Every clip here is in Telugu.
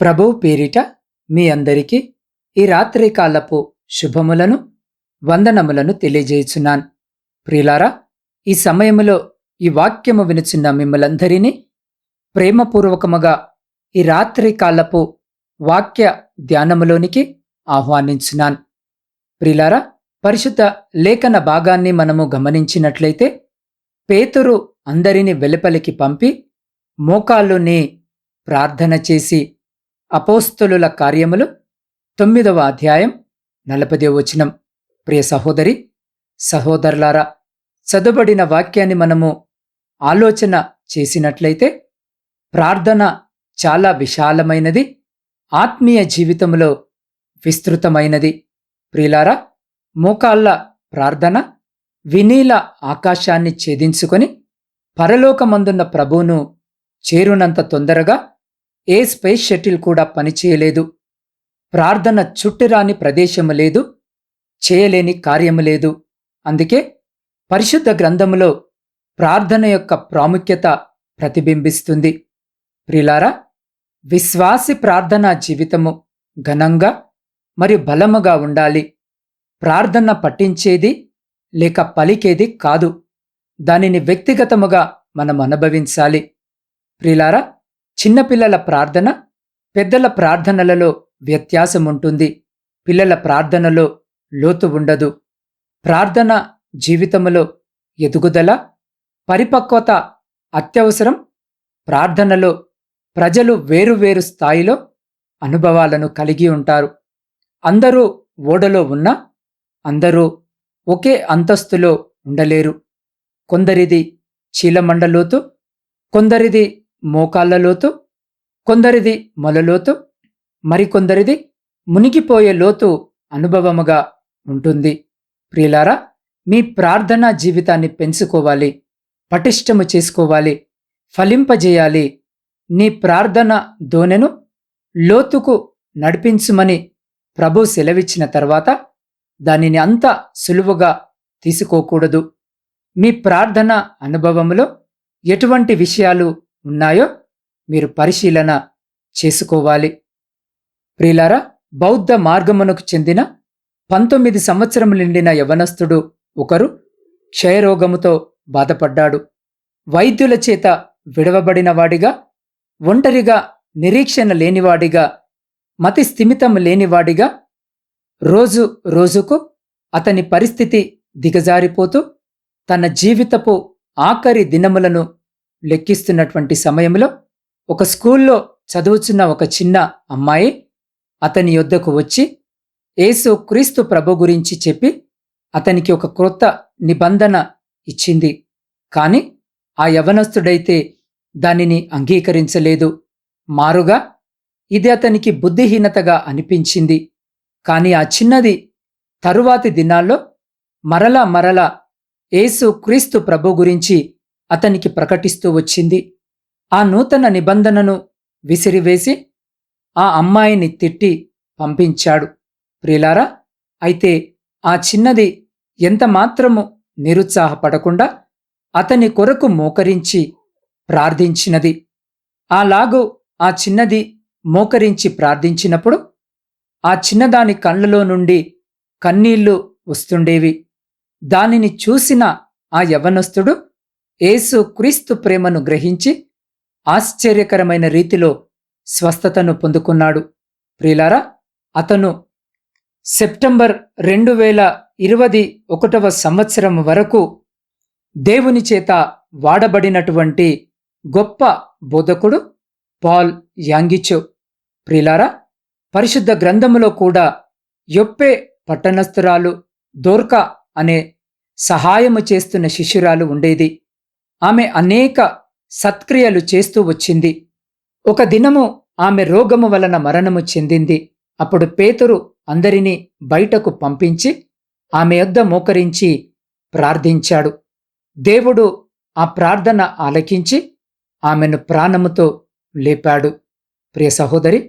ప్రభువు పేరిట మీ అందరికీ ఈ రాత్రికాలపు శుభములను వందనములను తెలియజేయుచున్నాను. ప్రియులారా ఈ సమయములో ఈ వాక్యము వినుచున్న మిమ్మలందరినీ ప్రేమపూర్వకముగా ఈ రాత్రికాలపు వాక్య ధ్యానములోనికి ఆహ్వానించున్నాను. ప్రియులారా పరిశుద్ధ లేఖన భాగాన్ని మనము గమనించినట్లయితే పేతురు అందరిని వెలుపలికి పంపి మోకాళ్ళుని ప్రార్థన చేసి అపోస్తులుల కార్యములు తొమ్మిదవ అధ్యాయం నలపదే వచనం. ప్రియ సహోదరి సహోదరులారా చదువుబడిన వాక్యాన్ని మనము ఆలోచన చేసినట్లయితే ప్రార్థన చాలా విశాలమైనది ఆత్మీయ జీవితంలో విస్తృతమైనది. ప్రియులారా మోకాళ్ళ ప్రార్థన వినీల ఆకాశాన్ని ఛేదించుకొని పరలోకమందున్న ప్రభువును చేరునంత తొందరగా ఏ స్పేస్ షటిల్ కూడా పనిచేయలేదు ప్రార్థన చుట్టిరాని ప్రదేశము లేదు. చేయలేని కార్యము లేదు. అందుకే పరిశుద్ధ గ్రంథములో ప్రార్థన యొక్క ప్రాముఖ్యత ప్రతిబింబిస్తుంది. ప్రిలారా విశ్వాసి ప్రార్థనా జీవితము ఘనంగా మరియు బలముగా ఉండాలి. ప్రార్థన పట్టించేది లేక పలికేది కాదు. దానిని వ్యక్తిగతముగా మనం అనుభవించాలి. ప్రిలారా చిన్నపిల్లల ప్రార్థన పెద్దల ప్రార్థనలలో వ్యత్యాసం ఉంటుంది పిల్లల ప్రార్థనలో లోతు ఉండదు. ప్రార్థన జీవితములో ఎదుగుదల పరిపక్వత అత్యవసరం ప్రార్థనలో ప్రజలు వేరువేరు స్థాయిలో అనుభవాలను కలిగి ఉంటారు. అందరూ ఓడలో ఉన్నా అందరూ ఒకే అంతస్తులో ఉండలేరు. కొందరిది చీలమండలోతు కొందరిది మోకాళ్ళలోతు కొందరిది మొలలోతు మరికొందరిది మునిగిపోయే లోతు అనుభవముగా ఉంటుంది. ప్రియులారా మీ ప్రార్థనా జీవితాన్ని పెంచుకోవాలి పటిష్టము చేసుకోవాలి ఫలింపజేయాలి. నీ ప్రార్థన దోనెను లోతుకు నడిపించుమని ప్రభు సెలవిచ్చిన తర్వాత దానిని అంత సులువుగా తీసుకోకూడదు. మీ ప్రార్థన అనుభవంలో ఎటువంటి విషయాలు ఉన్నాయో మీరు పరిశీలన చేసుకోవాలి. ప్రియులారా బౌద్ధ మార్గమునకు చెందిన పంతొమ్మిది సంవత్సరములు నిండిన యవనస్థుడు ఒకరు క్షయరోగముతో బాధపడ్డాడు. వైద్యుల చేత విడవబడినవాడిగా ఒంటరిగా నిరీక్షణ లేనివాడిగా మతి స్థిమితం లేనివాడిగా రోజు రోజుకు అతని పరిస్థితి దిగజారిపోతూ తన జీవితపు ఆఖరి దినములను లెక్కిస్తున్నటువంటి సమయంలో ఒక స్కూల్లో చదువుచున్న ఒక చిన్న అమ్మాయి అతని యొద్దకు వచ్చి యేసు క్రీస్తు ప్రభు గురించి చెప్పి అతనికి ఒక క్రొత్త నిబంధన ఇచ్చింది. కాని ఆ యవనస్తుడైతే దానిని అంగీకరించలేదు. మారుగా ఇది అతనికి బుద్ధిహీనతగా అనిపించింది. కాని ఆ చిన్నది తరువాతి దినాల్లో మరలా మరలా యేసు క్రీస్తు ప్రభు గురించి అతనికి ప్రకటిస్తూ వచ్చింది. ఆ నూతన నిబంధనను విసిరివేసి ఆ అమ్మాయిని తిట్టి పంపించాడు. ప్రిలారా అయితే ఆ చిన్నది ఎంత మాత్రము నిరుత్సాహపడకుండా అతని కొరకు మోకరించి ప్రార్థించినది. అలాగూ ఆ చిన్నది మోకరించి ప్రార్థించినప్పుడు ఆ చిన్నదాని కళ్ళలో నుండి కన్నీళ్ళు వస్తుండేవి. దానిని చూసిన ఆ యవనస్తుడు యేసు క్రీస్తు ప్రేమను గ్రహించి ఆశ్చర్యకరమైన రీతిలో స్వస్థతను పొందుకున్నాడు. ప్రియులారా అతను సెప్టెంబర్ రెండు వేల ఇరవై ఒకటవ సంవత్సరం వరకు దేవుని చేత వాడబడినటువంటి గొప్ప బోధకుడు పాల్ యాంగిచో. ప్రిలారా పరిశుద్ధ గ్రంథములో కూడా యొప్పే పట్టణస్థురాలు దోర్కా అనే సహాయము చేస్తున్న శిష్యురాలు ఉండేది. ఆమె అనేక సత్క్రియలు చేస్తూ వచ్చింది. ఒక దినము ఆమె రోగము వలన మరణము చెందింది. అప్పుడు పేతురు అందరినీ బయటకు పంపించి ఆమె యొద్ద మోకరించి ప్రార్థించాడు. దేవుడు ఆ ప్రార్థన ఆలకించి ఆమెను ప్రాణముతో లేపాడు. ప్రియ సహోదరి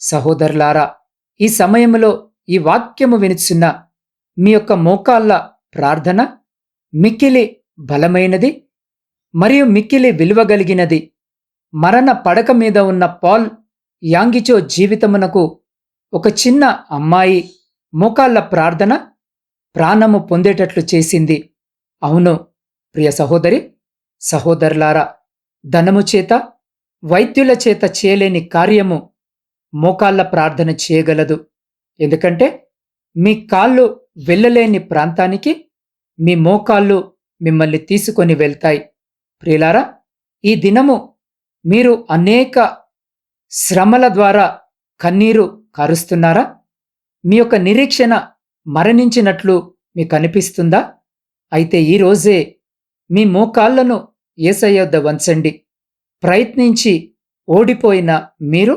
సహోదరులారా ఈ సమయంలో ఈ వాక్యము వినిచున్న మీ యొక్క మోకాళ్ళ ప్రార్థన మిక్కిలి బలమైనది మరియు మిక్కిలి విలువగలిగినది. మరణ పడక మీద ఉన్న పాల్ యాంగిచో జీవితమునకు ఒక చిన్న అమ్మాయి మోకాళ్ళ ప్రార్థన ప్రాణము పొందేటట్లు చేసింది. అవును ప్రియ సహోదరి సహోదరులారా ధనము చేత వైద్యుల చేత చేయలేని కార్యము మోకాళ్ళ ప్రార్థన చేయగలదు. ఎందుకంటే మీ కాళ్ళు వెళ్ళలేని ప్రాంతానికి మీ మోకాళ్ళు మిమ్మల్ని తీసుకొని వెళ్తాయి. ప్రియులారా ఈ దినము మీరు అనేక శ్రమల ద్వారా కన్నీరు కారుస్తున్నారా? మీ యొక్క నిరీక్షణ మరణించినట్లు మీకు అనిపిస్తుందా? అయితే ఈరోజే మీ మోకాళ్ళను ఏసయ్యొద్ద వంచండి. ప్రయత్నించి ఓడిపోయిన మీరు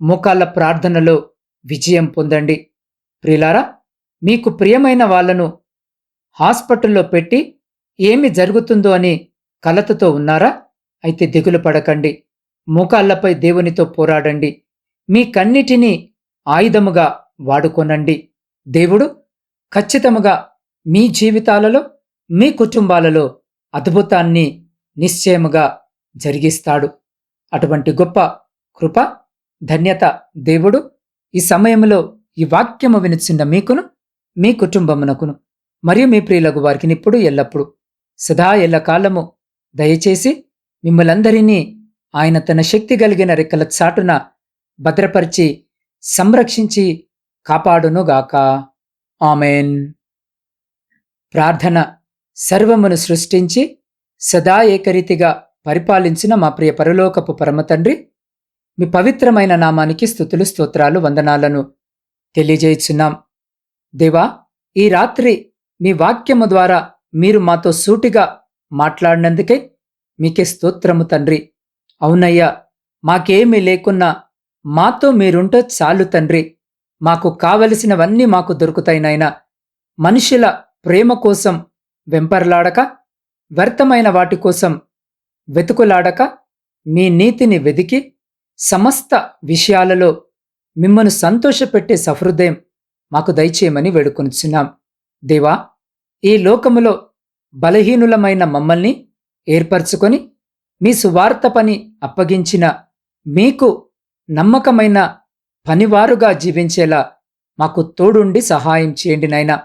మోకాళ్ళ ప్రార్థనలో విజయం పొందండి. ప్రిలారా మీకు ప్రియమైన వాళ్ళను హాస్పిటల్లో పెట్టి ఏమి జరుగుతుందో అని కలతతో ఉన్నారా? అయితే దిగులు పడకండి. మోకాళ్ళపై దేవునితో పోరాడండి. మీ కన్నిటినీ ఆయుధముగా వాడుకొనండి. దేవుడు ఖచ్చితముగా మీ జీవితాలలో మీ కుటుంబాలలో అద్భుతాన్ని నిశ్చయముగా జరిగిస్తాడు. అటువంటి గొప్ప కృప ధన్యత దేవుడు ఈ సమయంలో ఈ వాక్యము వినిచిన్న మీకును మీ కుటుంబమునకును మరియు మీ ప్రియులకు వారికి ఇప్పుడు ఎల్లప్పుడు సదా ఎల్లకాలము దయచేసి మిమ్మలందరినీ ఆయన తన శక్తి కలిగిన రెక్కల చాటున భద్రపరిచి సంరక్షించి కాపాడునుగాక. ఆమెన్. ప్రార్థన సర్వమును సృష్టించి సదా ఏకరీతిగా పరిపాలించిన మా ప్రియ పరలోకపు పరమతండ్రి మీ పవిత్రమైన నామానికి స్థుతులు స్తోత్రాలు వందనాలను తెలియజేయుచున్నాం. దేవా ఈ రాత్రి మీ వాక్యము ద్వారా మీరు మాతో సూటిగా మాట్లాడినందుకే మీకే స్తోత్రము తండ్రి. అవునయ్యా మాకేమీ లేకున్నా మాతో మీరుంటే చాలు తండ్రి. మాకు కావలసినవన్నీ మాకు దొరుకుతాయి నాయనా. మనుషుల ప్రేమ కోసం వెంపర్లాడక వ్యర్థమైన వాటి కోసం వెతుకులాడక మీ నీతిని వెదికి సమస్త విషయాలలో మిమ్మను సంతోషపెట్టే సహృదయం మాకు దయచేయమని వేడుకొనిచున్నాం. దేవా ఈ లోకములో బలహీనులమైన మమ్మల్ని ఏర్పరచుకొని మీ సువార్త పని అప్పగించిన మీకు నమ్మకమైన పనివారుగా జీవించేలా మాకు తోడుండి సహాయం చేయండి నాయనా.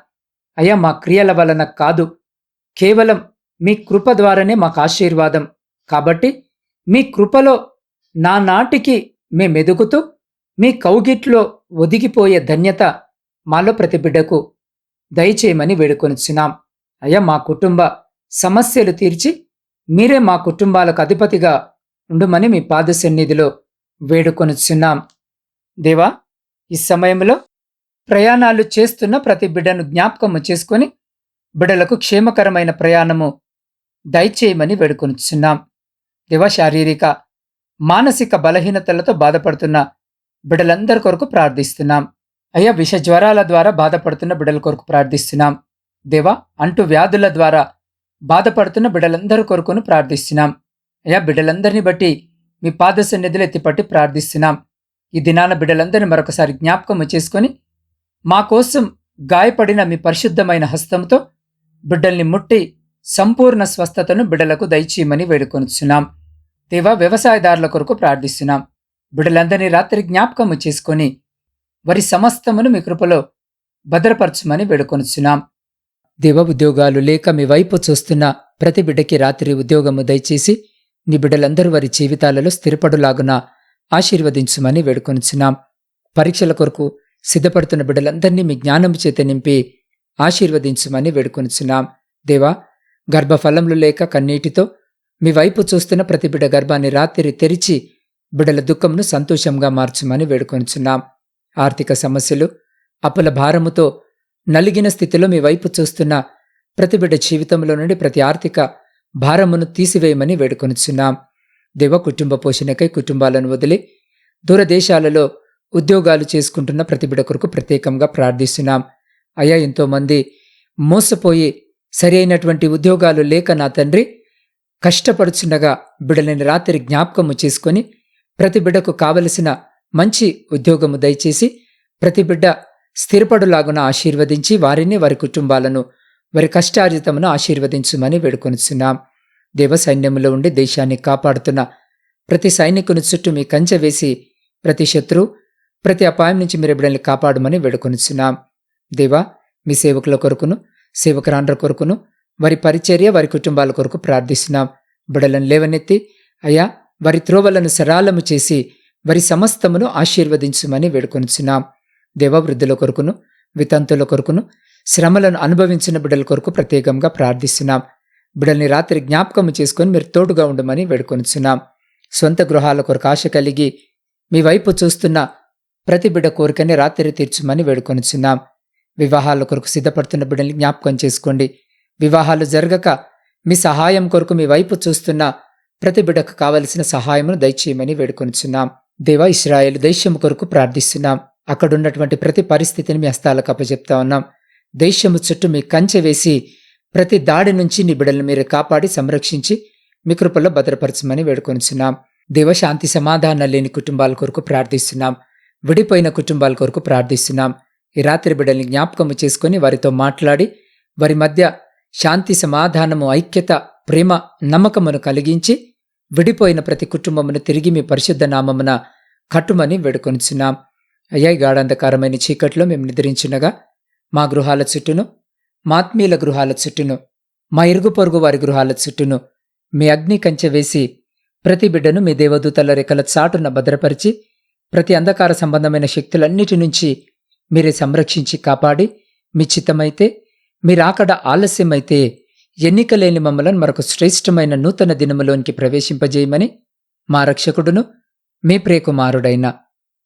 అయ్యా మా క్రియల వలన కాదు కేవలం మీ కృప ద్వారానే మాకు ఆశీర్వాదం. కాబట్టి మీ కృపలో నా నాటికి మేమెదుగుతూ మీ కౌగిట్లో ఒదిగిపోయే ధన్యత మాలో ప్రతి బిడ్డకు దయచేయమని వేడుకొనిచ్చున్నాం అయ్యా మా కుటుంబ సమస్యలు తీర్చి మీరే మా కుటుంబాలకు అధిపతిగా ఉండుమని మీ పాద సన్నిధిలో వేడుకొనిచున్నాం. దేవా ఈ సమయంలో ప్రయాణాలు చేస్తున్న ప్రతి బిడ్డను జ్ఞాపకము చేసుకొని బిడ్డలకు క్షేమకరమైన ప్రయాణము దయచేయమని వేడుకొనుచున్నాం. దేవా శారీరక మానసిక బలహీనతలతో బాధపడుతున్న బిడ్డలందరి కొరకు ప్రార్థిస్తున్నాం. అయ్యా విష జ్వరాల ద్వారా బాధపడుతున్న బిడ్డల కొరకు ప్రార్థిస్తున్నాం. దేవా అంటు వ్యాధుల ద్వారా బాధపడుతున్న బిడ్డలందరి కొరకును ప్రార్థిస్తున్నాం. అయ్యా బిడ్డలందరినీ బట్టి మీ పాద సన్నిధిలో ఎత్తిపట్టి ప్రార్థిస్తున్నాం. ఈ దినాన బిడ్డలందరినీ మరొకసారి జ్ఞాపకం చేసుకొని మా కోసం గాయపడిన మీ పరిశుద్ధమైన హస్తంతో బిడ్డల్ని ముట్టి సంపూర్ణ స్వస్థతను బిడ్డలకు దయచేయమని వేడుకొనిచున్నాం. దేవా వ్యవసాయదారుల కొరకు ప్రార్థిస్తున్నాం. బిడ్డలందరినీ రాత్రి జ్ఞాపకము చేసుకొని వరి సమస్తమును మీ కృపలో భద్రపరచమని వేడుకొనిచున్నాం. దేవ ఉద్యోగాలు లేక మీ వైపు చూస్తున్న ప్రతి బిడ్డకి రాత్రి ఉద్యోగము దయచేసి నీ బిడ్డలందరూ వారి జీవితాలలో స్థిరపడులాగున ఆశీర్వదించమని వేడుకొనిచున్నాం. పరీక్షల కొరకు సిద్ధపడుతున్న బిడ్డలందరినీ మీ జ్ఞానము చేత నింపి ఆశీర్వదించుమని వేడుకొనిచున్నాం. దేవా గర్భఫలములు లేక కన్నీటితో మీ వైపు చూస్తున్న ప్రతి బిడ్డ గర్భాన్ని రాత్రి తెరిచి బిడ్డల దుఃఖంను సంతోషంగా మార్చమని వేడుకొనిచున్నాం. ఆర్థిక సమస్యలు అప్పుల భారముతో నలిగిన స్థితిలో మీ వైపు చూస్తున్న ప్రతి బిడ్డ జీవితంలో నుండి ప్రతి ఆర్థిక భారమును తీసివేయమని వేడుకొనిచున్నాం. దేవ కుటుంబ పోషణకై కుటుంబాలను వదిలి దూరదేశాలలో ఉద్యోగాలు చేసుకుంటున్న ప్రతి బిడ్డ కొరకు ప్రత్యేకంగా ప్రార్థిస్తున్నాం. అయ్యా ఎంతోమంది మోసపోయి సరి అయినటువంటి ఉద్యోగాలు లేక నా తండ్రి కష్టపడుచుండగా బిడ్డలని రాత్రి జ్ఞాపకము చేసుకొని ప్రతి బిడ్డకు కావలసిన మంచి ఉద్యోగము దయచేసి ప్రతి బిడ్డ స్థిరపడులాగున ఆశీర్వదించి వారిని వారి కుటుంబాలను వారి కష్టార్జితమును ఆశీర్వదించుమని వేడుకొనిచున్నాం. దేవ సైన్యములో ఉండి దేశాన్ని కాపాడుతున్న ప్రతి సైనికుని చుట్టూ మీ కంచె వేసి ప్రతి శత్రు ప్రతి అపాయం నుంచి మీరు బిడ్డల్ని కాపాడమని వేడుకొనిచున్నాం. దేవా మీ సేవకుల కొరకును సేవకురాండ్ర కొరకును వారి పరిచర్య వారి కుటుంబాల కొరకు ప్రార్థిస్తున్నాం. బిడలను లేవనెత్తి అయ్యా వారి త్రోవలను సరాలము చేసి వారి సమస్తమును ఆశీర్వదించుమని వేడుకొనిచున్నాం. దేవవృద్ధుల కొరకును వితంతుల కొరకును శ్రమలను అనుభవించిన బిడ్డల కొరకు ప్రత్యేకంగా ప్రార్థిస్తున్నాం. బిడ్డల్ని రాత్రి జ్ఞాపకం చేసుకొని మీరు తోడుగా ఉండమని వేడుకొనిచున్నాం. సొంత గృహాల కొరకు ఆశ కలిగి మీ వైపు చూస్తున్న ప్రతి బిడ్డ కోరికని రాత్రి తీర్చమని వేడుకొనిచున్నాం. వివాహాల కొరకు సిద్ధపడుతున్న బిడ్డల్ని జ్ఞాపకం చేసుకోండి. వివాహాలు జరగక మీ సహాయం కొరకు మీ వైపు చూస్తున్న ప్రతి బిడ్డకు కావలసిన సహాయమును దయచేయమని వేడుకొనిచున్నాం. దేవా ఇస్రాయేల్ దైశ్యం కొరకు ప్రార్థిస్తున్నాం. అక్కడున్నటువంటి ప్రతి పరిస్థితిని మీ హస్తాలకు అప్పచెప్తా ఉన్నాం. దేశము చుట్టూ మీ కంచె వేసి ప్రతి దాడి నుంచి నీ బిడ్డలను మీరు కాపాడి సంరక్షించి మీ కృపల్లో భద్రపరచమని వేడుకొనిచున్నాం. దేవ శాంతి సమాధానం లేని కుటుంబాల కొరకు ప్రార్థిస్తున్నాం. విడిపోయిన కుటుంబాల కొరకు ప్రార్థిస్తున్నాం. ఈ రాత్రి బిడ్డల్ని జ్ఞాపకము చేసుకొని వారితో మాట్లాడి వారి మధ్య శాంతి సమాధానము ఐక్యత ప్రేమ నమ్మకమును కలిగించి విడిపోయిన ప్రతి కుటుంబమును తిరిగి మీ పరిశుద్ధ నామమున కట్టుమని వేడుకొనిచున్నాం. అయ్యా ఈ గాఢంధకారమైన చీకట్లో మేము నిద్రించినగా మా గృహాల చుట్టూను మాత్మీయుల గృహాల చుట్టూను మా ఇరుగు పొరుగు వారి గృహాల చుట్టూను మీ అగ్ని కంచె వేసి ప్రతి బిడ్డను మీ దేవదూతల రెక్కల చాటున భద్రపరిచి ప్రతి అంధకార సంబంధమైన శక్తులన్నిటి నుంచి మీరే సంరక్షించి కాపాడి మీ చిత్తమైతే మీరాకడ ఆలస్యమైతే ఎన్నిక లేని మమ్మలను మరొక శ్రేష్టమైన నూతన దినములోనికి ప్రవేశింపజేయమని మా రక్షకుడును మీ ప్రియకుమారుడైన